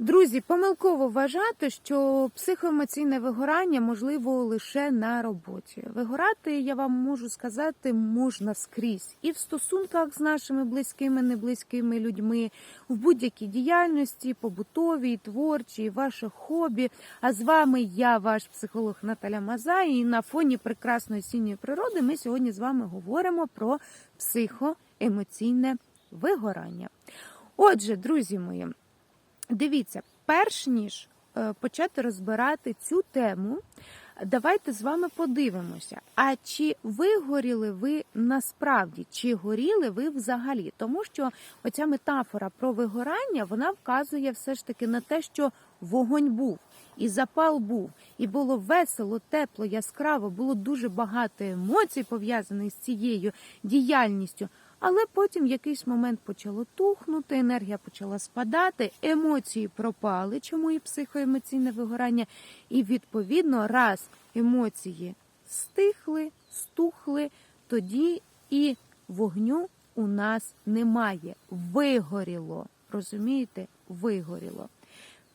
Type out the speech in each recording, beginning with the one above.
Друзі, помилково вважати, що психоемоційне вигорання можливо лише на роботі. Вигорати, я вам можу сказати, можна скрізь і в стосунках з нашими близькими, неблизькими людьми, в будь-якій діяльності, побутовій, творчій, ваших хобі. А з вами я, ваш психолог Наталя Мазай, і на фоні прекрасної осінньої природи ми сьогодні з вами говоримо про психоемоційне вигорання. Отже, друзі мої. Дивіться, перш ніж е, почати розбирати цю тему, давайте з вами подивимося, а чи вигоріли ви насправді, чи горіли ви взагалі? Тому що оця метафора про вигорання вона вказує все ж таки на те, що вогонь був. І запал був, і було весело, тепло, яскраво, було дуже багато емоцій пов'язаних з цією діяльністю. Але потім в якийсь момент почало тухнути, енергія почала спадати, емоції пропали, чому і психоемоційне вигорання. І відповідно, раз емоції стихли, стухли, тоді і вогню у нас немає. Вигоріло. Розумієте? Вигоріло.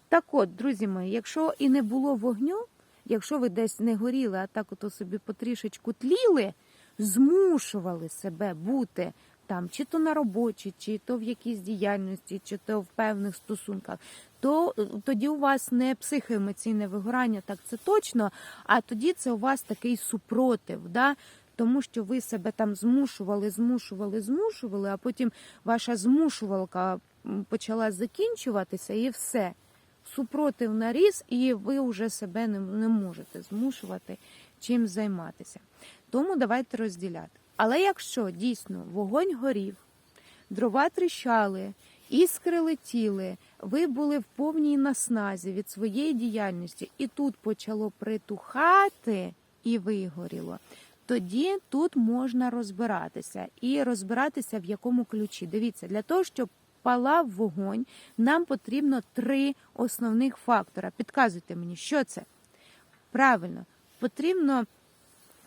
Так от, друзі мої, якщо і не було вогню, якщо ви десь не горіли, а так ото собі потрішечку тліли, змушували себе бути там, чи то на роботі, чи то в якійсь діяльності, чи то в певних стосунках, то е, тоді у вас не психоемоційне вигорання, так це точно, а тоді це у вас такий супротив. Да? Тому що ви себе там змушували, змушували, змушували, а потім ваша змушувалка почала закінчуватися і все. Супротив наріс, і ви вже себе не, не можете змушувати чим займатися. Тому давайте розділяти. Але якщо дійсно вогонь горів, дрова тріщали, іскри летіли, ви були в повній насназі від своєї діяльності, і тут почало притухати і вигоріло, тоді тут можна розбиратися і розбиратися в якому ключі. Дивіться, для того, щоб палав вогонь, нам потрібно три основних фактора. Підказуйте мені, що це? Правильно, потрібно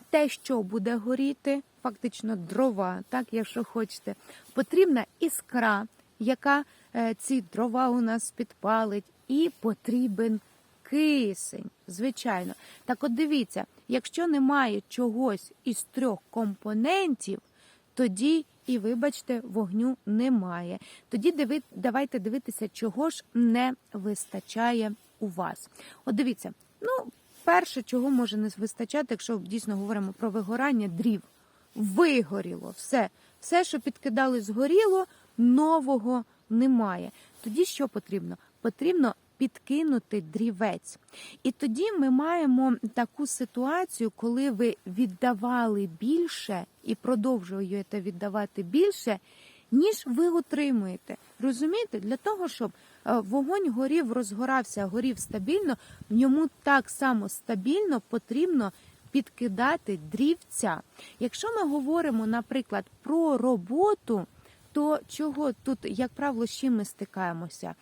те, що буде горіти, фактично дрова, так, якщо хочете, потрібна іскра, яка е, ці дрова у нас підпалить, і потрібен кисень, звичайно. Так от дивіться, якщо немає чогось із трьох компонентів, тоді і, вибачте, вогню немає. Тоді диви, давайте дивитися, чого ж не вистачає у вас. От дивіться, ну, перше, чого може не вистачати, якщо дійсно говоримо про вигорання, дрів. Вигоріло все. Все, що підкидали, згоріло, нового немає. Тоді що потрібно? Потрібно підкинути дрівець. І тоді ми маємо таку ситуацію, коли ви віддавали більше і продовжуєте віддавати більше, ніж ви отримуєте. Розумієте? Для того, щоб е, вогонь горів, розгорався, горів стабільно, в ньому так само стабільно потрібно підкидати дрівця. Якщо ми говоримо, наприклад, про роботу, то чого тут, як правило, з чим ми стикаємося?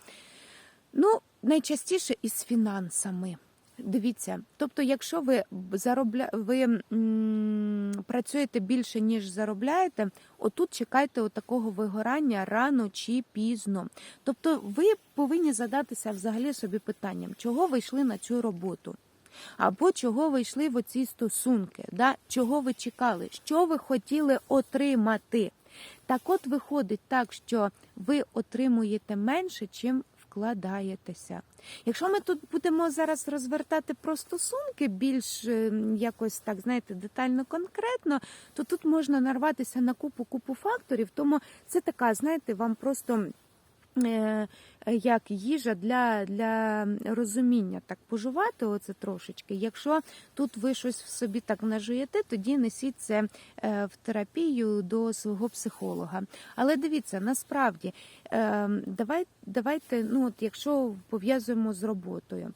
Ну, найчастіше із фінансами. Дивіться, тобто, якщо ви заробля... ви м, працюєте більше, ніж заробляєте, отут чекайте отакого вигорання рано чи пізно. Тобто, ви повинні задатися взагалі собі питанням, чого ви йшли на цю роботу. Або чого ви йшли в оці стосунки, да? чого ви чекали, що ви хотіли отримати. Так от виходить так, що ви отримуєте менше, чим вкладаєтеся. Якщо ми тут будемо зараз розвертати про стосунки більш е, якось так, знаєте, детально конкретно, то тут можна нарватися на купу купу факторів. Тому це така, знаєте, вам просто. Е, Як їжа для, для розуміння так пожувати оце трошечки. Якщо тут ви щось в собі так нажуєте, тоді несіть це е, в терапію до свого психолога. Але дивіться, насправді давайте, давайте, ну от якщо пов'язуємо з роботою.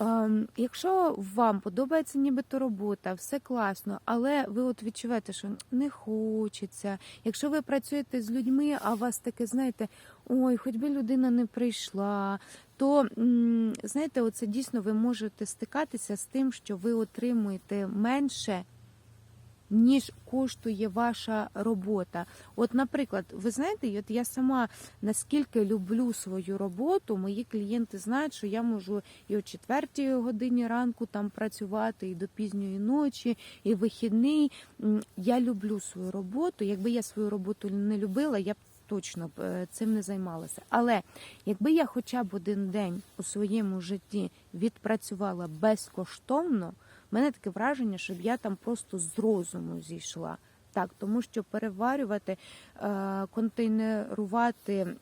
Ем, Якщо вам подобається нібито робота, все класно, але ви от відчуваєте, що не хочеться. Якщо ви працюєте з людьми, а вас таке, знаєте, ой, хоч би людина не прийшла, то знаєте, оце дійсно ви можете стикатися з тим, що ви отримуєте менше, ніж коштує ваша робота. От, наприклад, ви знаєте, от я сама наскільки люблю свою роботу, мої клієнти знають, що я можу і о 4 годині ранку там працювати, і до пізньої ночі, і вихідний. Я люблю свою роботу. Якби я свою роботу не любила, я б точно б е, цим не займалася. Але якби я хоча б один день у своєму житті відпрацювала безкоштовно, в мене таке враження, щоб я там просто з розуму зійшла. Так, тому що переварювати, е, контейнерувати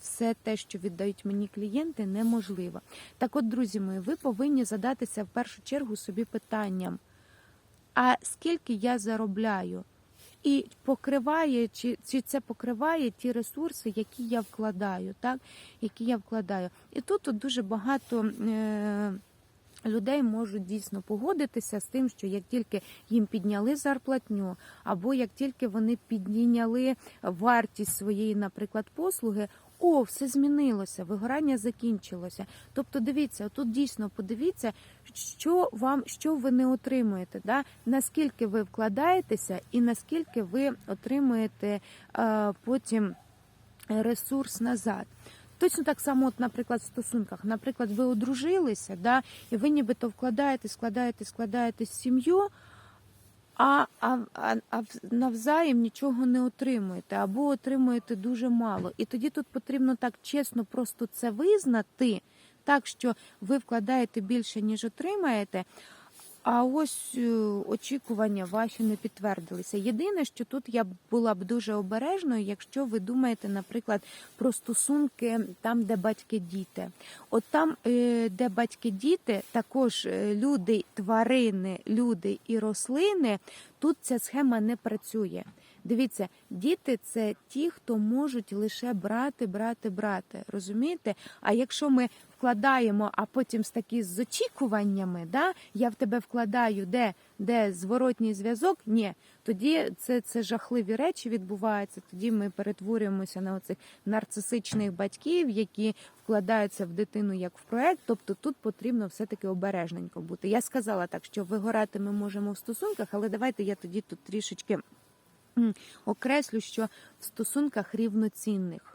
все те, що віддають мені клієнти, неможливо. Так, от, друзі мої, ви повинні задатися в першу чергу собі питанням: а скільки я заробляю? І покриває, чи, чи це покриває ті ресурси, які я вкладаю, так? які я вкладаю. І тут от дуже багато. Е- людей можуть дійсно погодитися з тим, що як тільки їм підняли зарплатню, або як тільки вони підняли вартість своєї, наприклад, послуги. О, все змінилося, вигорання закінчилося. Тобто, дивіться, тут дійсно подивіться, що вам що ви не отримуєте, да? наскільки ви вкладаєтеся, і наскільки ви отримуєте е, потім ресурс назад. Точно так само, от, наприклад, в стосунках. Наприклад, ви одружилися, да, і ви нібито вкладаєте, складаєте, складаєте сім'ю, а, а, а, а навзаєм нічого не отримуєте, або отримуєте дуже мало. І тоді тут потрібно так чесно просто це визнати, так що ви вкладаєте більше, ніж отримаєте. А ось е, очікування ваші не підтвердилися. Єдине, що тут я була б дуже обережною, якщо ви думаєте, наприклад, про стосунки там, де батьки-діти. От там, е, де батьки-діти, також е, люди, тварини, люди і рослини, тут ця схема не працює. Дивіться, діти це ті, хто можуть лише брати, брати, брати. Розумієте? А якщо ми вкладаємо, а потім з такі з очікуваннями, да, я в тебе вкладаю, де де зворотній зв'язок, ні, тоді це це жахливі речі відбуваються. Тоді ми перетворюємося на оцих нарцисичних батьків, які вкладаються в дитину як в проект. Тобто тут потрібно все-таки обережненько бути. Я сказала так, що вигорати ми можемо в стосунках, але давайте я тоді тут трішечки окреслю, що в стосунках рівноцінних.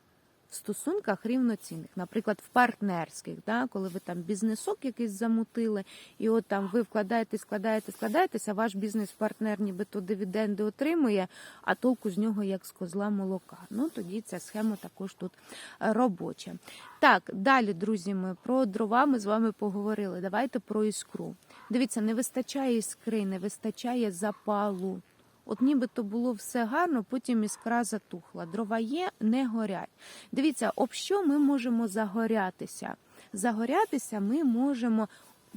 В стосунках рівноцінних, наприклад, в партнерських, да, коли ви там бізнесок якийсь замутили, і от там ви вкладаєте, складаєте, складаєтеся, ваш бізнес-партнер нібито дивіденди отримує, а толку з нього як з козла молока. Ну тоді ця схема також тут робоча. Так, далі, друзі, ми про дрова ми з вами поговорили. Давайте про іскру. Дивіться, не вистачає іскри, не вистачає запалу. От нібито було все гарно, потім іскра затухла. Дрова є, не горять. Дивіться, об що ми можемо загорятися? Загорятися ми можемо,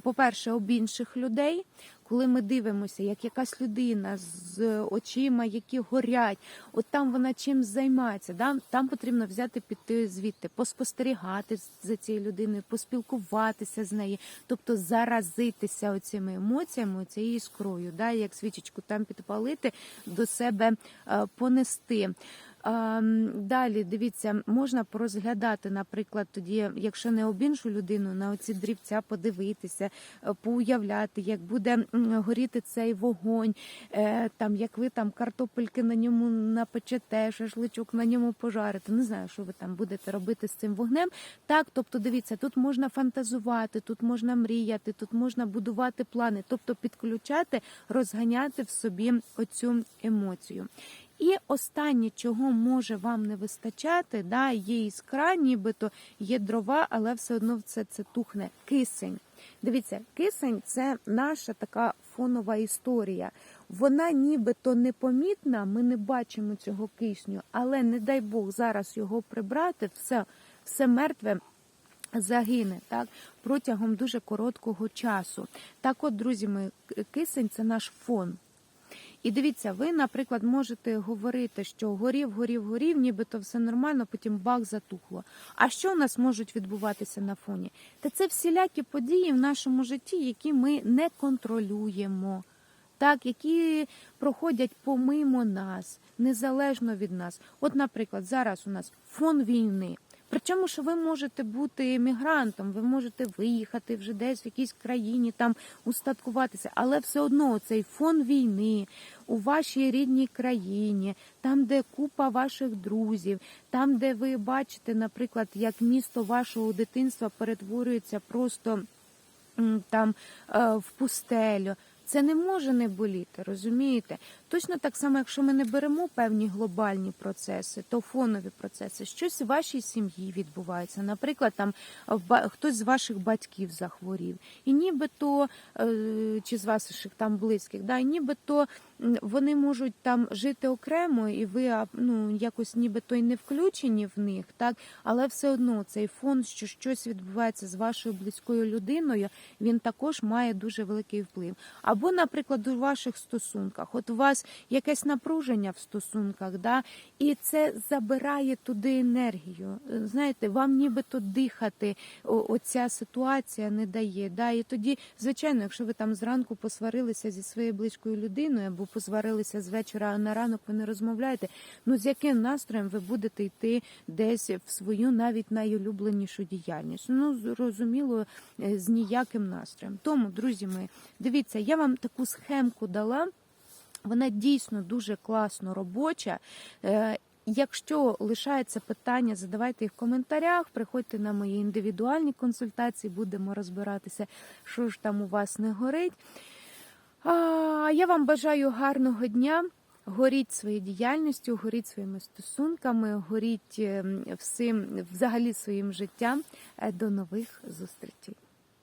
по-перше, об інших людей. Коли ми дивимося, як якась людина з очима, які горять, от там вона чим займається, да? там потрібно взяти піти звідти, поспостерігати за цією людиною, поспілкуватися з нею, тобто заразитися оцими емоціями, цією іскрою, да? як свічечку там підпалити, до себе е, понести. Далі дивіться, можна порозглядати, наприклад, тоді, якщо не об іншу людину, на оці дрібця подивитися, е, поуявляти, як буде горіти цей вогонь, е, там як ви там картопельки на ньому напечете, шашличок на ньому пожарите. Не знаю, що ви там будете робити з цим вогнем. Так, тобто, дивіться, тут можна фантазувати, тут можна мріяти, тут можна будувати плани, тобто підключати, розганяти в собі оцю емоцію. І останнє, чого може вам не вистачати, да, є іскра, нібито є дрова, але все одно все це тухне. Кисень. Дивіться, кисень це наша така фонова історія. Вона нібито непомітна, ми не бачимо цього кисню, але не дай Бог зараз його прибрати, все, все мертве. Загине так протягом дуже короткого часу. Так, от, друзі, ми кисень це наш фон. І дивіться, ви, наприклад, можете говорити, що горів, горів, горів, нібито все нормально, потім бах затухло. А що у нас можуть відбуватися на фоні? Та це всілякі події в нашому житті, які ми не контролюємо, так, які проходять помимо нас, незалежно від нас. От, наприклад, зараз у нас фон війни. Причому, що ви можете бути емігрантом, ви можете виїхати вже десь в якійсь країні, там устаткуватися, але все одно цей фон війни, у вашій рідній країні, там, де купа ваших друзів, там, де ви бачите, наприклад, як місто вашого дитинства перетворюється просто там е, в пустелю. Це не може не боліти, розумієте? Точно так само, якщо ми не беремо певні глобальні процеси, то фонові процеси, щось в вашій сім'ї відбувається. Наприклад, там хтось з ваших батьків захворів, і нібито е, чи з ваших там близьких, да, і нібито вони можуть там жити окремо, і ви ну якось нібито й не включені в них, так але все одно цей фон, що щось відбувається з вашою близькою людиною, він також має дуже великий вплив. Або, наприклад, у ваших стосунках, от у вас якесь напруження в стосунках, да, і це забирає туди енергію. Е, Знаєте, вам нібито дихати оця ситуація не дає. Да? І тоді, звичайно, якщо ви там зранку посварилися зі своєю близькою людиною або посварилися з вечора а на ранок, ви не розмовляєте. Ну з яким настроєм ви будете йти десь в свою навіть найулюбленішу діяльність? Ну зрозуміло, е, з ніяким настроєм. Тому, друзі мої, дивіться, я вам таку схемку дала. Вона дійсно дуже класно робоча. Е, Якщо лишається питання, задавайте їх в коментарях. Приходьте на мої індивідуальні консультації, будемо розбиратися, що ж там у вас не горить. А я вам бажаю гарного дня. Горіть своєю діяльністю, горіть своїми стосунками, горіть ем, всім взагалі своїм життям. Е, До нових зустрічей.